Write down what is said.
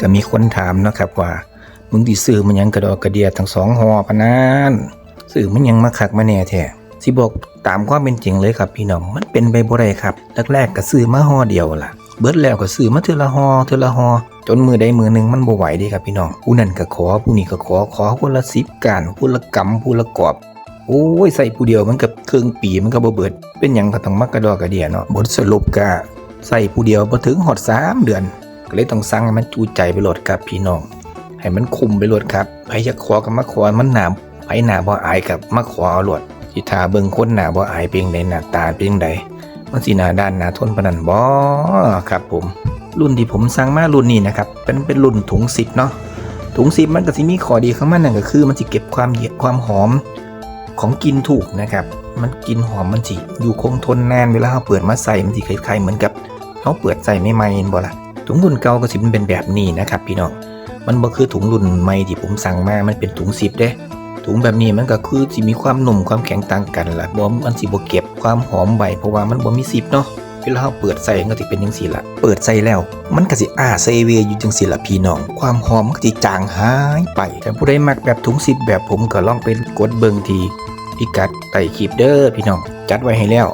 ก็มีคนถามนะครับว่า มึงดิซื้อมันยังกระดอกกระเดียทั้งสองหอปนานซื้อมันยังมาคักมาแน่แท้สิบอกตามความเป็นจริงเลยครับพี่น้องมันเป็นไปบ่ได้ครับแรกๆก็ซื้อมาห่อเดียวล่ะ เบิดแล้วก็ซื้อมาเทื่อละห่อเทื่อละห่อจนมือใดมือหนึ่งมันบ่ไหวด้ครับพี่น้องผู้นั้นก็ขอผู้นี้ก็ขอขอคนละ10การผู้ละกำผู้ละกอบโอ้ยใส่ผู้เดียวมันกับเครึ่องปีมันก็บ่เบิด เป็นหยังก็ต้องมักกระดอกกระเดียเนาะบทสรุปก็ใส่ผู้เดียวบ่ถึงหอด3เดือน ก็เลยต้องสั่งให้มันจูใจไปโหลดครับพี่น้อง ให้มันคุมไปโหลดครับไผอยากขอกับมาขอมันหนาไผหนาบ่อายกับมาขอเอาโหลดสิทาเบิ่งคนหนาบ่อายเป็นจั่งใดหน้าตาเป็นจั่งใดมันสิหน้าด้านหน้าทนปนนั้นบ่ครับผม รุ่นที่ผมสั่งมารุ่นนี้นะครับเป็นเป็นรุ่นถุง10เนาะถุง10มันก็สิมีข้อดีของมันนั่นก็คือ มันสิเก็บความเย็นความหอมของกินถูกนะครับ มันกินหอมมันสิอยู่คงทนนานเวลาเราเปิดมาใส่มันสิคล้ายๆเหมือนกับเขาเปิดใส่ไม่ไหมๆเห็นบ่ล่ะ ถุงรุ่นเก่าก็สิมันเป็นแบบนี้นะครับ พี่น้อง มันบ่คือถุงรุ่นใหม่ที่ผมสั่งมา มันเป็นถุงซิปเด้ ถุงแบบนี้มันก็คือสิมีความหนุ่มความแข็งต่างกันล่ะบ่มันสิบ่เก็บความหอมไว้เพราะว่ามันบ่มีซิปเนาะเวลาเราเปิดใส่ก็สิเป็นจังซี่ละเปิดใส่แล้ว มันก็สิอ้าเซเวอยู่จังซี่ละพี่น้อง ความหอมก็สิจางหายไปแต่ผู้ใดมักแบบถุงซิปแบบผมก็ลองไปกดเบิงทีพิกัดใต้คลิปเด้อพี่น้อง จัดไว้ให้แล้ว